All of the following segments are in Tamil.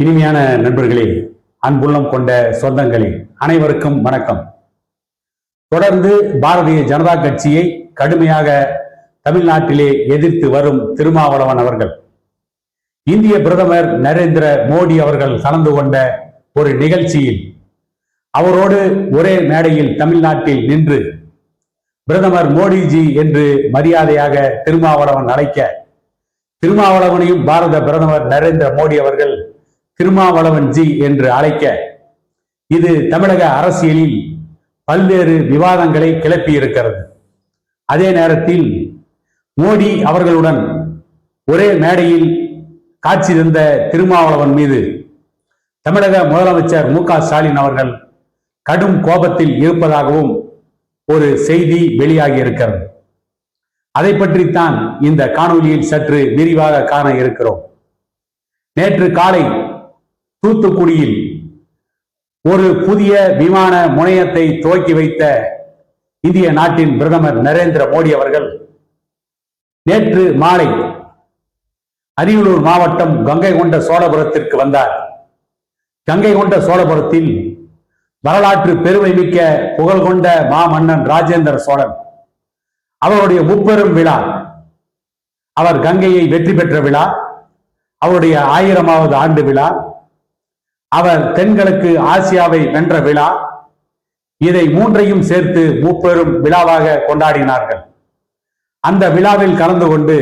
இனிமையான நண்பர்களே அன்புள்ளம் கொண்ட சொந்தங்களே அனைவருக்கும் வணக்கம். தொடர்ந்து பாரதிய ஜனதா கட்சியை கடுமையாக தமிழ்நாட்டிலே எதிர்த்து வரும் திருமாவளவன் அவர்கள் இந்திய பிரதமர் நரேந்திர மோடி அவர்கள் கலந்து கொண்ட ஒரு நிகழ்ச்சியில் அவரோடு ஒரே மேடையில் தமிழ்நாட்டில் நின்று பிரதமர் மோடிஜி என்று மரியாதையாக திருமாவளவன் அழைக்க திருமாவளவனையும் பாரத பிரதமர் நரேந்திர மோடி அவர்கள் திருமாவளவன் ஜி என்று அழைக்க இது தமிழக அரசியலில் பல்வேறு விவாதங்களை கிளப்பி இருக்கிறது அதே நேரத்தில் மோடி அவர்களுடன் ஒரே மேடையில் காட்சி தந்த திருமாவளவன் மீது தமிழக முதலமைச்சர் மு க ஸ்டாலின் அவர்கள் கடும் கோபத்தில் இருப்பதாகவும் ஒரு செய்தி வெளியாகி இருக்கிறது அதை பற்றித்தான் இந்த காணொலியில் சற்று விரிவாக காண இருக்கிறோம். நேற்று காலை தூத்துக்குடியில் ஒரு புதிய விமான முனையத்தை துவக்கி வைத்த இந்திய நாட்டின் பிரதமர் நரேந்திர மோடி அவர்கள் நேற்று மாலை அரியலூர் மாவட்டம் கங்கை கொண்ட சோழபுரத்திற்கு வந்தார். கங்கை கொண்ட சோழபுரத்தில் வரலாற்று பெருமை மிக்க புகழ் கொண்ட மாமன்னன் ராஜேந்திர சோழன். அவருடைய முப்பெரும் விழா அவர் கங்கையை வெற்றி பெற்ற விழா அவருடைய ஆயிரமாவது ஆண்டு விழா அவர் தென்கிழக்கு ஆசியாவை வென்ற விழா. இதை மூன்றையும் சேர்த்து முப்பெரும் விழாவாக கொண்டாடினார்கள். அந்த விழாவில் கலந்து கொண்டு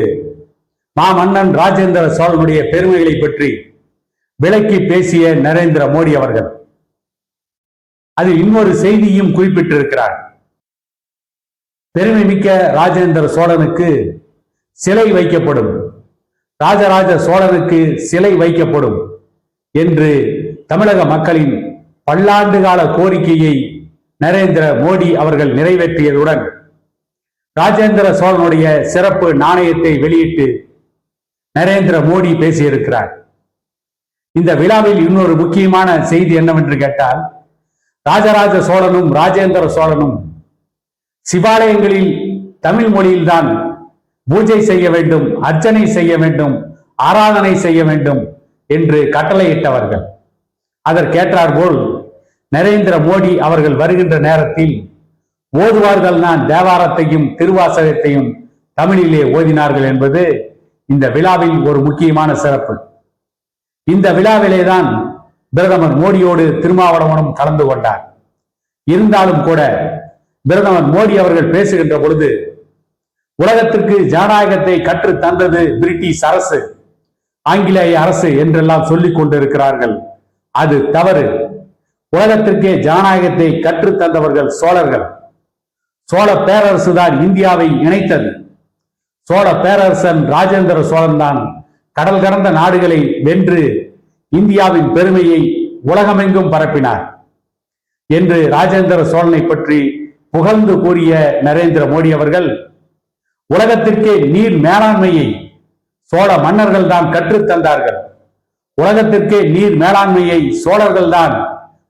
மாமன்னன் ராஜேந்திர சோழனுடைய பெருமைகளை பற்றி விளக்கி பேசிய நரேந்திர மோடி அவர்கள். அதில் இன்னொரு செய்தியும் குறிப்பிட்டிருக்கிறார். பெருமை மிக்க ராஜேந்திர சோழனுக்கு சிலை வைக்கப்படும். ராஜராஜ சோழனுக்கு சிலை வைக்கப்படும் என்று தமிழக மக்களின் பல்லாண்டு கால கோரிக்கையை நரேந்திர மோடி அவர்கள் நிறைவேற்றியதுடன் ராஜேந்திர சோழனுடைய சிறப்பு நாணயத்தை வெளியிட்டு நரேந்திர மோடி பேசியிருக்கிறார். இந்த விழாவில் இன்னொரு முக்கியமான செய்தி என்னவென்று கேட்டால் ராஜராஜ சோழனும் ராஜேந்திர சோழனும் சிவாலயங்களில் தமிழ் மொழியில்தான் பூஜை செய்ய வேண்டும் அர்ச்சனை செய்ய வேண்டும் ஆராதனை செய்ய வேண்டும் என்று கட்டளையிட்டவர்கள். அதற்கேற்றார் போல் நரேந்திர மோடி அவர்கள் வருகின்ற நேரத்தில் ஓதுவார்கள் தான் தேவாரத்தையும் திருவாசகத்தையும் தமிழிலே ஓதினார்கள் என்பது இந்த விழாவில் ஒரு முக்கியமான சிறப்பு. இந்த விழாவிலே தான் பிரதமர் மோடியோடு திருமாவளவனும் கலந்து கொண்டார். இருந்தாலும் கூட பிரதமர் மோடி அவர்கள் பேசுகின்ற பொழுது உலகத்திற்கு ஜனநாயகத்தை கற்று தந்தது பிரிட்டிஷ் அரசு ஆங்கிலேய அரசு என்றெல்லாம் சொல்லிக் கொண்டிருக்கிறார்கள். அது தவறு. உலகத்திற்கே ஜனநாயகத்தை கற்றுத்தந்தவர்கள் சோழர்கள். சோழ பேரரசு தான் இந்தியாவை இணைத்தது. சோழ பேரரசன் ராஜேந்திர சோழன் தான் கடல் கடந்த நாடுகளை வென்று இந்தியாவின் பெருமையை உலகமெங்கும் பரப்பினார். என்று ராஜேந்திர சோழனை பற்றி புகழ்ந்து கூறிய நரேந்திர மோடி அவர்கள் உலகத்திற்கே நீர் மேலாண்மையை சோழ மன்னர்கள் தான் கற்றுத் தந்தார்கள். உலகத்திற்கே நீர் மேலாண்மையை சோழர்கள் தான்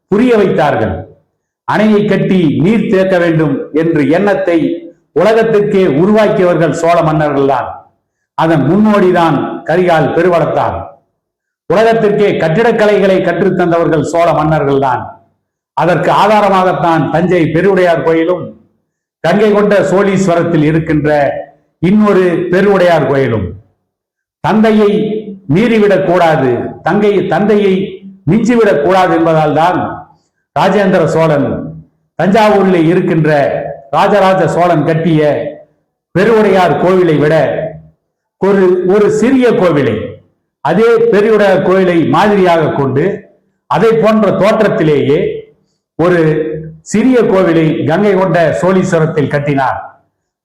புரிய வைத்தார்கள். அணையை கட்டி நீர் தேக்க வேண்டும் என்று எண்ணத்தை உலகத்திற்கே உருவாக்கியவர்கள் சோழ மன்னர்கள் தான் அதன் முன்னோடிதான் கரிகால் பெருவளத்தான். உலகத்திற்கே கட்டிடக்கலைகளை கற்றுத் தந்தவர்கள் சோழ மன்னர்கள் தான் அதற்கு ஆதாரமாகத்தான் தஞ்சை பெருவுடையார் கோயிலும் கங்கை கொண்ட சோழீஸ்வரத்தில் இருக்கின்ற இன்னொரு பெருவுடையார் கோயிலும். தந்தையை மீறிவிடக் கூடாது. தங்கை தந்தையை மிஞ்சிவிடக் கூடாது என்பதால் தான் ராஜேந்திர சோழன் தஞ்சாவூரில் இருக்கின்ற ராஜராஜ சோழன் கட்டிய பெருவுடையார் கோவிலை விட ஒரு ஒரு சிறிய கோவிலை அதே பெருவுடையார் கோவிலை மாதிரியாக கொண்டு அதை போன்ற தோற்றத்திலேயே ஒரு சிறிய கோவிலை கங்கை கொண்ட சோழீஸ்வரத்தில் கட்டினார்.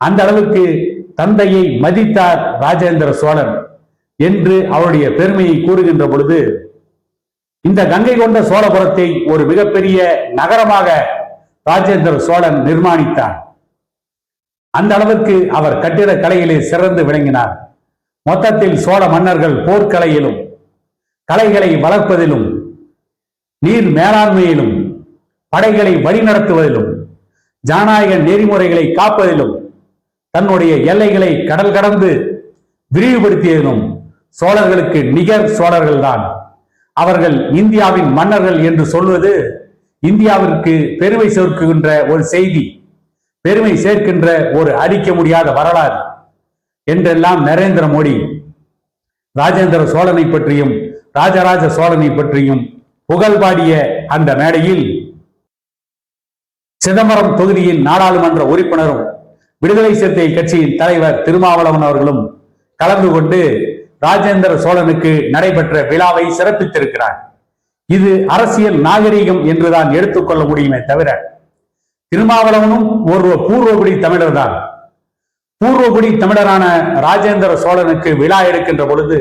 அந்த அளவுக்கு தந்தையை மதித்தார் ராஜேந்திர சோழன். என்று அவருடைய பெருமையை கூறுகின்ற பொழுது இந்த கங்கை கொண்ட சோழபுரத்தை ஒரு மிகப்பெரிய நகரமாக ராஜேந்திர சோழன் நிர்மாணித்தார். அந்த அளவுக்கு அவர் கட்டிடக் கலையிலே சிறந்து விளங்கினார். மொத்தத்தில் சோழ மன்னர்கள் போர்க்கலையிலும் கலைகளை வளர்ப்பதிலும் நீர் மேலாண்மையிலும் படைகளை வழிநடத்துவதிலும் ஜனநாயக நெறிமுறைகளை காப்பதிலும் தன்னுடைய எல்லைகளை கடல் கடந்து விரிவுபடுத்தியதிலும் சோழர்களுக்கு நிகர் சோழர்கள்தான். அவர்கள் இந்தியாவின் மன்னர்கள் என்று சொல்வது இந்தியாவிற்கு பெருமை சேர்க்கின்ற ஒரு செய்தி பெருமை சேர்க்கின்ற ஒரு அடிக்க முடியாத வரலாறு என்றெல்லாம் நரேந்திர மோடி ராஜேந்திர சோழனை பற்றியும் ராஜராஜ சோழனை பற்றியும் புகழ் பாடிய அந்த மேடையில் சிதம்பரம் தொகுதியின் நாடாளுமன்ற உறுப்பினரும் விடுதலை சிறுத்தை கட்சியின் தலைவர் திருமாவளவன் அவர்களும் கலந்து கொண்டு ராஜேந்திர சோழனுக்கு நடைபெற்ற விழாவை சிறப்பித்திருக்கிறார். இது அரசியல் நாகரிகம் என்றுதான் எடுத்துக்கொள்ள முடியுமே தவிர திருமாவளவனும் ஒரு பூர்வகுடி தமிழர் தான் பூர்வகுடி தமிழரான ராஜேந்திர சோழனுக்கு விழா எடுக்கின்ற பொழுது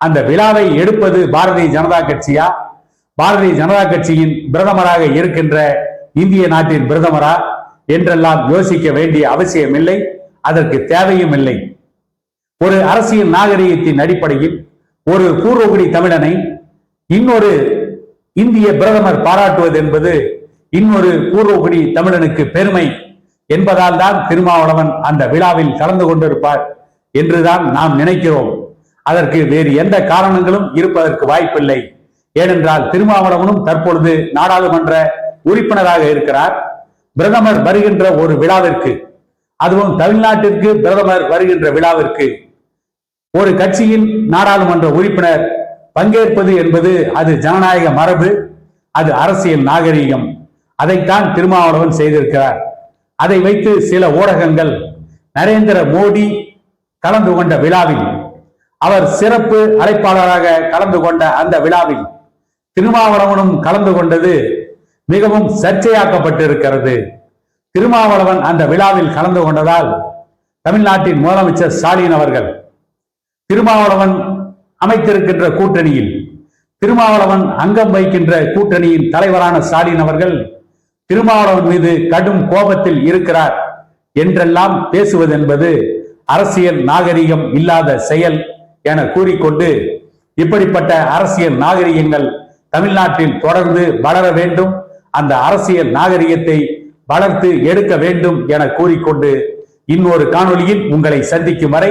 அந்த விழாவை எடுப்பது பாரதிய ஜனதா கட்சியா? பாரதிய ஜனதா கட்சியின் பிரதமராக இருக்கின்ற இந்திய நாட்டின் பிரதமரா? என்றெல்லாம் யோசிக்க வேண்டிய அவசியமில்லை அதற்கு தேவையும் இல்லை. ஒரு அரசியல் நாகரிகத்தின் அடிப்படையில் ஒரு பூர்வகுடி தமிழனை இன்னொரு இந்திய பிரதமர் பாராட்டுவது என்பது இன்னொரு பூர்வகுடி தமிழனுக்கு பெருமை என்பதால் தான் திருமாவளவன் அந்த விழாவில் கலந்து கொண்டிருப்பார் என்றுதான் நாம் நினைக்கிறோம். அதற்கு வேறு எந்த காரணங்களும் இருப்பதற்கு வாய்ப்பில்லை. ஏனென்றால் திருமாவளவனும் தற்பொழுது நாடாளுமன்ற உறுப்பினராக இருக்கிறார். பிரதமர் வருகின்ற ஒரு விழாவிற்கு அதுவும் தமிழ்நாட்டிற்கு பிரதமர் வருகின்ற விழாவிற்கு ஒரு கட்சியின் நாடாளுமன்ற உறுப்பினர் பங்கேற்பது என்பது அது ஜனநாயக மரபு அது அரசியல் நாகரீகம். அதைத்தான் திருமாவளவன் செய்திருக்கிறார். அதை வைத்து சில ஊடகங்கள் நரேந்திர மோடி கலந்து கொண்ட விழாவில் அவர் சிறப்பு அழைப்பாளராக கலந்து கொண்ட அந்த விழாவில் திருமாவளவனும் கலந்து கொண்டது மிகவும் சர்ச்சையாக்கப்பட்டிருக்கிறது. திருமாவளவன் அந்த விழாவில் கலந்து கொண்டதால் தமிழ்நாட்டின் முதலமைச்சர் ஸ்டாலின் அவர்கள் திருமாவளவன் அமைத்திருக்கின்ற கூட்டணியில் திருமாவளவன் அங்கம் வைக்கின்ற கூட்டணியின் தலைவரான ஸ்டாலின் அவர்கள் திருமாவளவன் மீது கடும் கோபத்தில் இருக்கிறார் என்றெல்லாம் பேசுவது என்பது அரசியல் நாகரிகம் இல்லாத செயல் என கூறிக்கொண்டு இப்படிப்பட்ட அரசியல் நாகரிகங்கள் தமிழ்நாட்டில் தொடர்ந்து வளர வேண்டும் அந்த அரசியல் நாகரிகத்தை வளர்த்து எடுக்க வேண்டும் என கூறிக்கொண்டு இன்னொரு காணொளியில் உங்களை சந்திக்கும் வரை